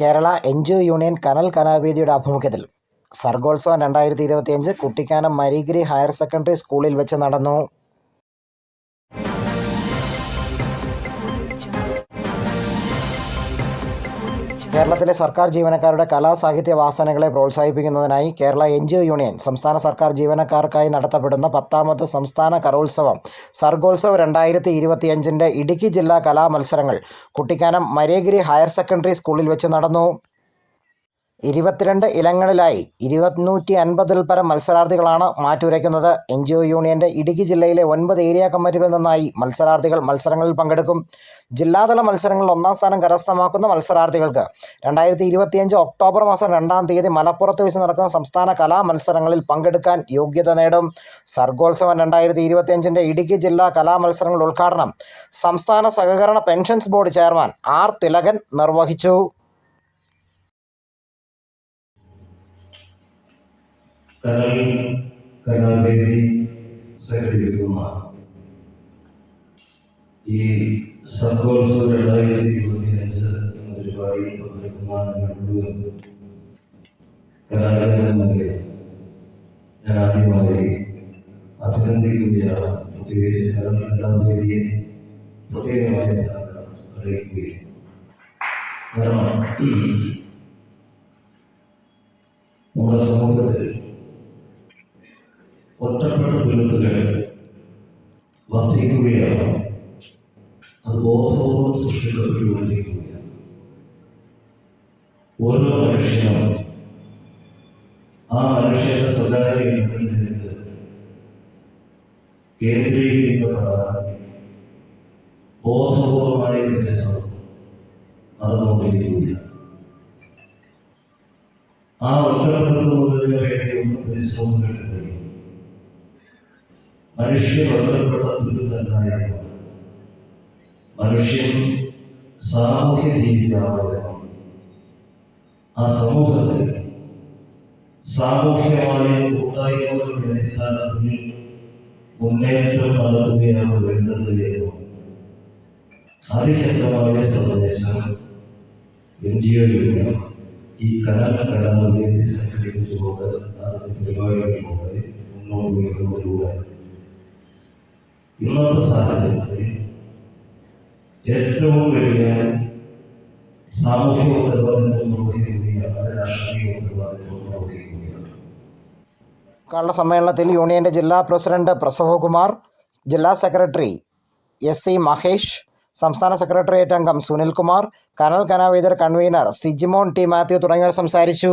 Kerala N G O union Kanal കലാവേദിയുടെ ആഭിമുഖ്യത്തിൽ സർഗോത്സവം രണ്ടായിരത്തി ഇരുപത്തിയഞ്ച് കുട്ടിക്കാനം മരീഗിരി ഹയർ സെക്കൻഡറി സ്കൂളിൽ വെച്ച് നടന്നു. കേരളത്തിലെ സർക്കാർ ജീവനക്കാരുടെ കലാ സാഹിത്യ വാസനകളെ പ്രോത്സാഹിപ്പിക്കുന്നതിനായി Kerala N G O union സംസ്ഥാന സർക്കാർ ജീവനക്കാർക്കായി നടത്തപ്പെടുന്ന പത്താമത് സംസ്ഥാന കലോത്സവം സർഗോത്സവ് രണ്ടായിരത്തി ഇരുപത്തിയഞ്ചിന്റെ ഇടുക്കി ജില്ലാ കലാമത്സരങ്ങൾ. കുട്ടിക്കാനം മരേഗിരി ഹയർ സെക്കൻഡറി സ്കൂളിൽ വെച്ച് നടന്നു. ഇരുപത്തിരണ്ട് ഇനങ്ങളിലായി ഇരുന്നൂറ്റി അൻപതിൽ പരം മത്സരാർത്ഥികളാണ് മാറ്റുരയ്ക്കുന്നത്. എൻ ജി ഒ യൂണിയന്റെ ഇടുക്കി ജില്ലയിലെ ഒൻപത് ഏരിയ കമ്മിറ്റികളിൽ നിന്നായി മത്സരാർത്ഥികൾ മത്സരങ്ങളിൽ പങ്കെടുക്കും. ജില്ലാതല മത്സരങ്ങളിൽ ഒന്നാം സ്ഥാനം കരസ്ഥമാക്കുന്ന മത്സരാർത്ഥികൾക്ക് രണ്ടായിരത്തി ഇരുപത്തിയഞ്ച് ഒക്ടോബർ മാസം രണ്ടാം തീയതി മലപ്പുറത്ത് വെച്ച് നടക്കുന്ന സംസ്ഥാന കലാ മത്സരങ്ങളിൽ പങ്കെടുക്കാൻ യോഗ്യത നേടും. സർഗോത്സവം രണ്ടായിരത്തി ഇരുപത്തിയഞ്ചിന്റെ ഇടുക്കി ജില്ലാ കലാമത്സരങ്ങളുടെ ഉദ്ഘാടനം സംസ്ഥാന സഹകരണ pensions board chairman R Thilakan നിർവഹിച്ചു. കനൽ കലാവേദി സംഘടിപ്പിക്കുന്ന ഈ സർഗോത്സവം രണ്ടായിരത്തി ഇരുപത്തിയഞ്ച് പരിപാടിയിൽ പങ്കെടുക്കുന്ന നിങ്ങൾക്ക് കലാകാരന്മാരെ ഞാൻ ആദ്യമായി അഭിനന്ദിക്കുകയാണ്. പ്രത്യേകിച്ച് കനൽ കലാവേദിയെ പ്രത്യേകമായി ഞാൻ അറിയിക്കുകയും കാരണം നമ്മുടെ സമൂഹത്തിൽ ദുരിതങ്ങൾ വർദ്ധിക്കുകയാണ് അത് ബോധപൂർവം സൃഷ്ടിക്കപ്പെട്ടുകൊണ്ടിരിക്കുകയാണ് ഓരോ മനുഷ്യനും ആ മനുഷ്യന്റെ സ്വകാര്യ ഇടങ്ങളിലേക്ക് കേന്ദ്രീകരിക്കപ്പെടാതെ ബോധപൂർവമായ വികസനം നടന്നുകൊണ്ടിരിക്കുകയാണ്. ആ ഒറ്റപ്പെടുത്തുന്നതിന് വേണ്ടി ഒന്ന് പരിശ്രമങ്ങൾക്ക് കഴിയും മനുഷ്യർ ഒറ്റപ്പെട്ട ദുരിതല്ലായിരുന്നു മനുഷ്യൻ സാമൂഹ്യ ജീവിതമായിരുന്നു ആ സമൂഹത്തിൽ സാമൂഹ്യമായ കൂട്ടായ്മകളുടെ അടിസ്ഥാനത്തിൽ മുന്നേറ്റം നടത്തുകയാണ് വേണ്ടത് എന്ന് അതിശക്തമായ സന്ദേശം എൻ ജി ഒ യൂണിയൻ ഈ കലാ കലാവേദി സംഘടിപ്പിച്ചുകൊണ്ട് അതിന്റെ പരിപാടികളിലൂടെ മുന്നോട്ട് വയ്ക്കുന്നതിലൂടെ ഇന്നത്തെ സാഹചര്യത്തിൽ ഏറ്റവും വലിയ സാമൂഹിക ഉത്തരവാദിത്വം നിർവഹിക്കുകയാണ് രാഷ്ട്രീയ ഉത്തരവാദിത്വം നിർവഹിക്കുകയാണ്. കള്ള സമ്മേളനത്തിൽ യൂണിയന്റെ ജില്ലാ പ്രസിഡന്റ് പ്രസവകുമാർ ജില്ലാ സെക്രട്ടറി എസ് സി മഹേഷ് സംസ്ഥാന സെക്രട്ടേറിയറ്റ് അംഗം സുനിൽകുമാർ കനൽ കനാവേദർ കൺവീനർ സിജിമോൺ ടി മാത്യു തുടങ്ങിയവർ സംസാരിച്ചു.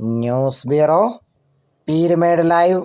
News bureau Peerumedu live.